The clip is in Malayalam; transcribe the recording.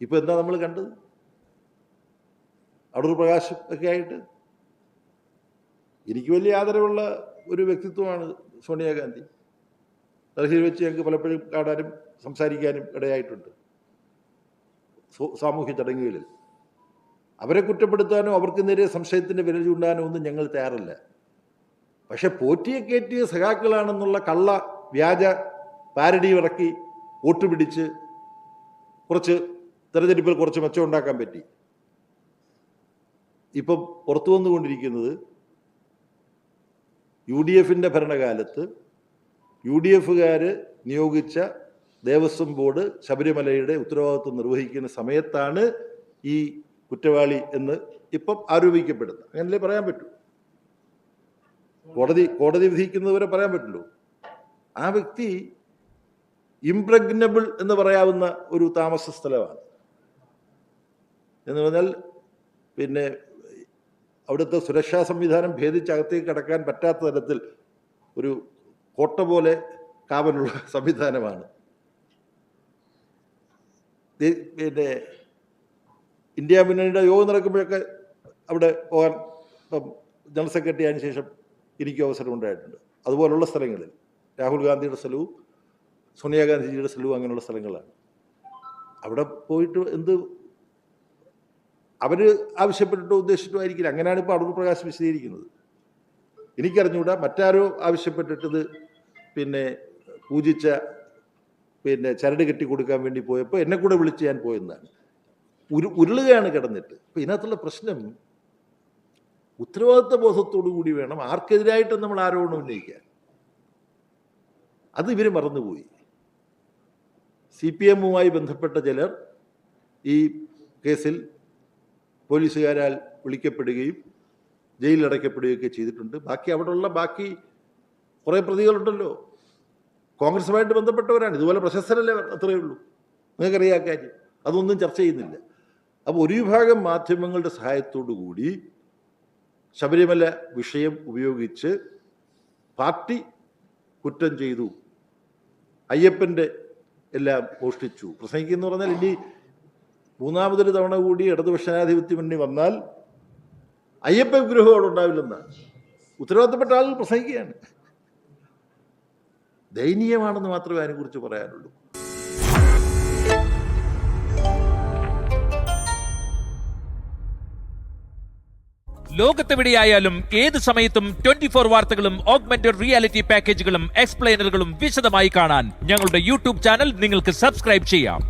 ഇപ്പോൾ എന്താ നമ്മൾ കണ്ടത്? അടൂർ പ്രകാശ് ഒക്കെ ആയിട്ട്? എനിക്ക് വലിയ ആദരവുള്ള ഒരു വ്യക്തിത്വമാണ് സോണിയാഗാന്ധി. ഡൽഹിയിൽ വെച്ച് ഞങ്ങൾക്ക് പലപ്പോഴും കാണാനും സംസാരിക്കാനും ഇടയായിട്ടുണ്ട്. സാമൂഹ്യ ചടങ്ങുകളിൽ. അവരെ കുറ്റപ്പെടുത്താനോ അവർക്ക് നേരെ സംശയത്തിന്റെ വിരൽ ചൂണ്ടാനോ ഒന്നും ഞങ്ങൾ തയ്യാറല്ല. പക്ഷെ പോറ്റിയെ കയറ്റിയ സഖാക്കളാണെന്നുള്ള കള്ള വ്യാജ പാരടി ഇറക്കി വോട്ട് പിടിച്ച് കുറച്ച് തെരഞ്ഞെടുപ്പിൽ കുറച്ച് മെച്ചം ഉണ്ടാക്കാൻ പറ്റി. ഇപ്പം പുറത്തു വന്നുകൊണ്ടിരിക്കുന്നത് യു ഡി എഫിന്റെ ഭരണകാലത്ത് യു ഡി എഫുകാർ നിയോഗിച്ച ദേവസ്വം ബോർഡ് ശബരിമലയുടെ ഉത്തരവാദിത്വം നിർവഹിക്കുന്ന സമയത്താണ് ഈ കുറ്റവാളി എന്ന് ഇപ്പം ആരോപിക്കപ്പെടുന്നത്. അങ്ങനല്ലേ പറയാൻ പറ്റൂ? കോടതി കോടതി വിധിക്കുന്നവരെ പറയാൻ പറ്റുള്ളൂ. ആ വ്യക്തി ഇംപ്രഗ്നബിൾ എന്ന് പറയാവുന്ന ഒരു താമസ സ്ഥലമാണ്. എന്ന് പറഞ്ഞാൽ പിന്നെ അവിടുത്തെ സുരക്ഷാ സംവിധാനം ഭേദിച്ച് അകത്തേക്ക് കടക്കാൻ പറ്റാത്ത തരത്തിൽ ഒരു കോട്ട പോലെ കാവലുള്ള സംവിധാനമാണ്. പിന്നെ ഇന്ത്യ മുന്നണിയുടെ യോഗം നടക്കുമ്പോഴൊക്കെ അവിടെ പോകാൻ ഇപ്പം ജനറൽ സെക്രട്ടറി ആയതിനു ശേഷം എനിക്കും അവസരം ഉണ്ടായിട്ടുണ്ട്. അതുപോലുള്ള സ്ഥലങ്ങളിൽ രാഹുൽ ഗാന്ധിയുടെ സ്ഥലവും സോണിയാഗാന്ധിജിയുടെ സ്ഥലവും അങ്ങനെയുള്ള സ്ഥലങ്ങളാണ്. അവിടെ പോയിട്ട് എന്ത് അവർ ആവശ്യപ്പെട്ടിട്ടോ ഉദ്ദേശിച്ചിട്ടോ ആയിരിക്കില്ല. അങ്ങനെയാണ് ഇപ്പോൾ അടൂർ പ്രകാശ് വിശദീകരിക്കുന്നത്. എനിക്കറിഞ്ഞുകൂടാ മറ്റാരോ ആവശ്യപ്പെട്ടിട്ടത് പിന്നെ പൂജിച്ച പിന്നെ ചരട് കെട്ടി കൊടുക്കാൻ വേണ്ടി പോയപ്പോൾ എന്നെ കൂടെ വിളിച്ച് ഞാൻ പോയെന്നാണ്. ഉരു ഉരുളുകയാണ് കിടന്നിട്ട്. അപ്പം ഇതിനകത്തുള്ള പ്രശ്നം ഉത്തരവാദിത്വ ബോധത്തോടു കൂടി വേണം. ആർക്കെതിരായിട്ടും നമ്മൾ ആരോപണം ഉന്നയിക്കാൻ. അത് ഇവർ മറന്നുപോയി. സി പി എമ്മുമായി ബന്ധപ്പെട്ട ചിലർ ഈ കേസിൽ പോലീസുകാരാൽ വിളിക്കപ്പെടുകയും ജയിലിലടയ്ക്കപ്പെടുകയൊക്കെ ചെയ്തിട്ടുണ്ട്. ബാക്കി അവിടെയുള്ള ബാക്കി കുറേ പ്രതികളുണ്ടല്ലോ. കോൺഗ്രസുമായിട്ട് ബന്ധപ്പെട്ടവരാണ്. ഇതുപോലെ പ്രശസ്തരല്ലേ അത്രയേ ഉള്ളൂ. നിങ്ങൾക്കറിയാം കാര്യം. അതൊന്നും ചർച്ച ചെയ്യുന്നില്ല. അപ്പോൾ ഒരു വിഭാഗം മാധ്യമങ്ങളുടെ സഹായത്തോടു കൂടി ശബരിമല വിഷയം ഉപയോഗിച്ച് പാർട്ടി കുറ്റം ചെയ്തു. അയ്യപ്പന്റെ എല്ലാം മോഷ്ടിച്ചു പ്രസംഗിക്കുന്നു പറഞ്ഞാൽ ഇനി മൂന്നാമതൊരു തവണ കൂടി ഇടതുപക്ഷനാധിപത്യ മുന്നണി വന്നാൽ അയ്യപ്പ വിഗ്രഹം അവിടെ ഉണ്ടാവില്ലെന്നാണ് ഉത്തരവാദിത്തപ്പെട്ട ആളുകൾ പ്രസംഗിക്കുകയാണ്. ദയനീയമാണെന്ന് മാത്രമേ അതിനെക്കുറിച്ച് പറയാനുള്ളൂ. ലോകത്തെവിടെയായാലും ഏത് സമയത്തും ട്വന്റി ഫോർ വാർത്തകളും ഓഗ്മെന്റഡ് റിയാലിറ്റി പാക്കേജുകളും എക്സ്പ്ലെയിനറുകളും വിശദമായി കാണാൻ ഞങ്ങളുടെ യൂട്യൂബ് ചാനൽ നിങ്ങൾക്ക് സബ്സ്ക്രൈബ് ചെയ്യാം.